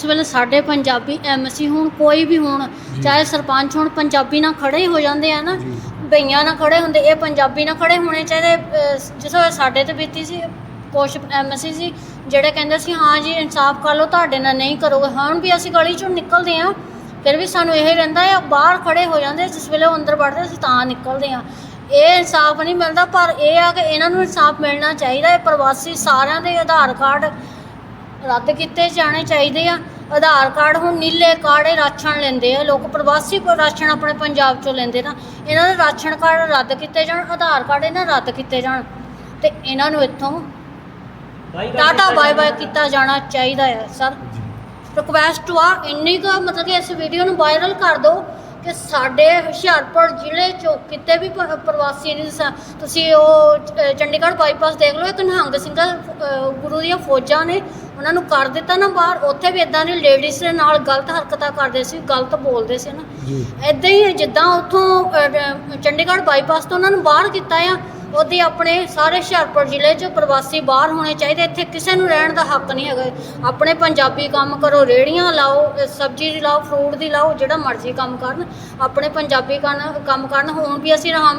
ਜਿਸ ਵੇਲੇ ਸਾਡੇ ਪੰਜਾਬੀ ਐਮਸੀ ਹੋਣ ਕੋਈ ਵੀ ਹੋਣ ਚਾਹੇ ਸਰਪੰਚ ਹੋਣ ਪੰਜਾਬੀ ਨਾਲ ਖੜੇ ਹੀ ਹੋ ਜਾਂਦੇ ਆ ਨਾ ਬਈਆਂ ਨਾਲ ਖੜੇ ਹੁੰਦੇ ਇਹ ਪੰਜਾਬੀ ਨਾਲ ਖੜੇ ਹੋਣੇ ਚਾਹੀਦੇ ਵੇਲੇ ਸਾਡੇ ਤੇ ਬੀਤੀ ਸੀ ਕੁਛ ਐਮਸੀ ਸੀ ਜਿਹੜੇ ਕਹਿੰਦੇ ਸੀ ਹਾਂ ਜੀ ਇਨਸਾਫ ਕਰ ਲਓ ਤੁਹਾਡੇ ਨਾਲ ਨਹੀਂ ਕਰੋਗੇ। ਹੁਣ ਵੀ ਅਸੀਂ ਗਲੀ ਚੋਂ ਨਿਕਲਦੇ ਆ ਫਿਰ ਵੀ ਸਾਨੂੰ ਇਹ ਰਹਿੰਦਾ ਆ ਬਾਹਰ ਖੜੇ ਹੋ ਜਾਂਦੇ ਜਿਸ ਵੇਲੇ ਅੰਦਰ ਵੜਦੇ ਅਸੀਂ ਤਾਂ ਨਿਕਲਦੇ ਆ। ਇਹ ਇਨਸਾਫ ਨਹੀਂ ਮਿਲਦਾ ਪਰ ਇਹ ਆ ਕਿ ਇਹਨਾਂ ਨੂੰ ਇਨਸਾਫ ਮਿਲਣਾ ਚਾਹੀਦਾ ਹੈ ਪ੍ਰਵਾਸੀ ਸਾਰਿਆਂ ਦੇ ਆਧਾਰ ਕਾਰਡ ਰੱਦ ਕੀਤੇ ਜਾਣੇ ਚਾਹੀਦੇ ਆ। ਆਧਾਰ ਕਾਰਡ ਹੁਣ ਨੀਲੇ ਕਾਰਡੇ ਰਾਸ਼ਨ ਲੈਂਦੇ ਆ। ਲੋਕ ਪ੍ਰਵਾਸੀ ਕੋ ਰਾਸ਼ਨ ਆਪਣੇ ਪੰਜਾਬ ਚੋਂ ਲੈਂਦੇ ਨਾ। ਇਹਨਾਂ ਦੇ ਰਾਸ਼ਨ ਕਾਰਡ ਰੱਦ ਕੀਤੇ ਜਾਣ ਆਧਾਰ ਕਾਰਡ ਇਹਨਾਂ ਰੱਦ ਕੀਤੇ ਜਾਣ। ਤੇ ਇਹਨਾਂ ਨੂੰ ਇੱਥੋਂ ਟਾਟਾ ਬਾਏ ਬਾਏ ਕੀਤਾ ਜਾਣਾ ਚਾਹੀਦਾ ਹੈ ਸਰ। ਰਿਕਵੈਸਟ ਆ ਇੰਨੀ ਕੁ ਮਤਲਬ ਕਿ ਇਸ ਵੀਡੀਓ ਨੂੰ ਵਾਇਰਲ ਕਰ ਦਿਓ। ਕਿ ਸਾਡੇ ਹੁਸ਼ਿਆਰਪੁਰ ਜ਼ਿਲ੍ਹੇ ਚੋਂ ਕਿਤੇ ਵੀ ਪ- ਪ੍ਰਵਾਸੀ ਨਹੀਂ ਸ- ਤੁਸੀਂ ਉਹ ਚ- ਚੰਡੀਗੜ੍ਹ ਬਾਈਪਾਸ ਦੇਖ ਲਓ ਇੱਕ ਨਿਹੰਗ ਸਿੰਘਾਂ ਗੁਰੂ ਦੀਆਂ ਫੌਜਾਂ ਨੇ ਉਹਨਾਂ ਨੂੰ ਕਰ ਦਿੱਤਾ ਨਾ ਬਾਹਰ। ਉੱਥੇ ਵੀ ਇਦਾਂ ਦੀ ਲੇਡੀਜ਼ ਦੇ ਨਾਲ ਗਲਤ ਹਰਕਤਾਂ ਕਰਦੇ ਸੀ ਗਲਤ ਬੋਲਦੇ ਸੀ ਨਾ। ਜੀ। ਇਦਾਂ ਹੀ ਜਿੱਦਾਂ ਉੱਥੋਂ ਚੰਡੀਗੜ੍ਹ ਬਾਈਪਾਸ ਤੋਂ ਉਹਨਾਂ ਨੂੰ ਬਾਹਰ ਕੀਤਾ ਆ ਉਹਦੇ ਆਪਣੇ ਸਾਰੇ ਹੁਸ਼ਿਆਰਪੁਰ ਜ਼ਿਲ੍ਹੇ 'ਚ ਪ੍ਰਵਾਸੀ ਬਾਹਰ ਹੋਣੇ ਚਾਹੀਦੇ। ਇੱਥੇ ਕਿਸੇ ਨੂੰ ਰਹਿਣ ਦਾ ਹੱਕ ਨਹੀਂ ਹੈਗਾ। ਆਪਣੇ ਪੰਜਾਬੀ ਕੰਮ ਕਰੋ ਰੇੜੀਆਂ ਲਾਓ ਸਬਜ਼ੀ ਦੀ ਲਾਓ ਫਰੂਟ ਦੀ ਲਾਓ, ਜਿਹੜਾ ਮਰਜ਼ੀ ਕੰਮ ਕਰਨ। ਆਪਣੇ ਪੰਜਾਬੀ ਕਰਨ ਕੰਮ ਕਰਨ, ਹੁਣ ਵੀ ਅਸੀਂ ਰਹਾ